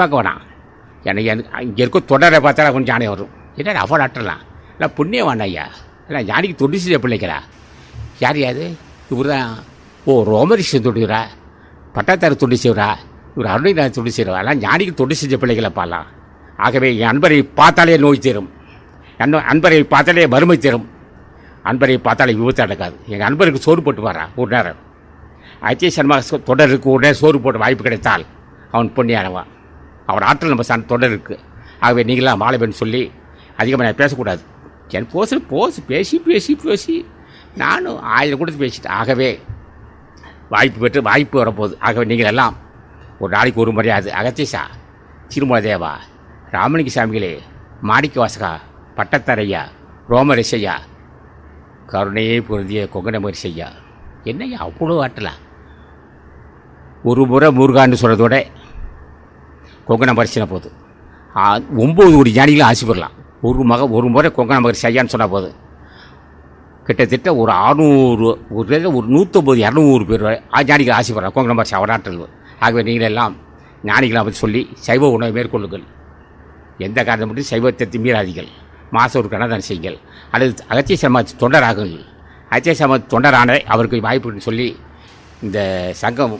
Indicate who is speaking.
Speaker 1: பார்க்க வேணாம். எனக்கு எனக்கு இங்கே இருக்க தொடரை பார்த்தா கொஞ்சம் ஞானி வரும். என்னடா அவள் ஆட்டலாம் இல்லை புண்ணியம் ஐயா. இல்லை ஞானிக்கு தொண்டு செய்ய பிள்ளைக்கிறா யார் யாது இவர் தான் ஓ ரோமரிஷன் தொண்டுகிறா பட்டாத்தார தொண்டு செய்கிறா இவர் அருணைநாத தொண்டு செய்கிறா எல்லாம் ஞானிக்கு தொண்டு செஞ்ச பிள்ளைகளப்பாலாம் ஆகவே என் அன்பரை பார்த்தாலே நோய் தீரும். என் அன்பரை பார்த்தாலே வறுமை தீரும். அன்பரை பார்த்தாலே விபத்து நடக்காது. எங்கள் அன்பருக்கு சோறு போட்டு வரா ஒரு நேரம். அஜய் சர்மா தொடருக்கு உடனே சோறு போட்டு வாய்ப்பு கிடைத்தால் அவன் பொண்ணியானவன் அவர் ஆற்றல் நம்ம சார் தொடர் இருக்குது ஆகவே நீங்களாம் மாலபன் சொல்லி அதிகமாக நான் பேசக்கூடாது. என் போசு போசு பேசி பேசி பேசி நானும் ஆயிரம் கொடுத்து பேசிட்டேன். ஆகவே வாய்ப்பு பெற்று வாய்ப்பு வரப்போகுது. ஆகவே நீங்கள் எல்லாம் ஒரு நாளைக்கு ஒரு மரியாதை. அகத்தேஷா திருமலதேவா ராமலிங்க சாமிகளே மாணிக்க வாசகா பட்டத்தரையா ரோமரிசையா கருணையே பொருந்திய கொங்கணமரி செய்யா என்னய்யா அவ்வளோ ஆட்டலாம் ஒரு முறை முருகான்னு சொல்கிறதோட கொங்கணம் பரிசின போது ஒம்பது கோடி ஞானிகளும் பெறலாம். ஒரு மக ஒரு முறை கொங்கணம் பரிசு ஐயான்னு சொன்னால் போது. கிட்டத்தட்ட ஒரு அறுநூறு ஒரு ஒரு நூற்றம்பது இரநூறு பேர் வரை ஆ, பெறலாம். கொங்கணம் பரிசு அவராற்றல் ஆகவே நீங்கள் எல்லாம் ஞானிகளை பற்றி சொல்லி சைவ உணவை மேற்கொள்ளுங்கள். எந்த காரணம் மட்டும் சைவத்தை மீறாதீர்கள் மாதம் ஒரு கணதான் செய்யுங்கள். அல்லது அகத்திய சமாஜ் தொண்டராகுங்கள். அகத்திய சமாஜ் தொண்டரான அவருக்கு வாய்ப்புன்னு சொல்லி இந்த சங்கம்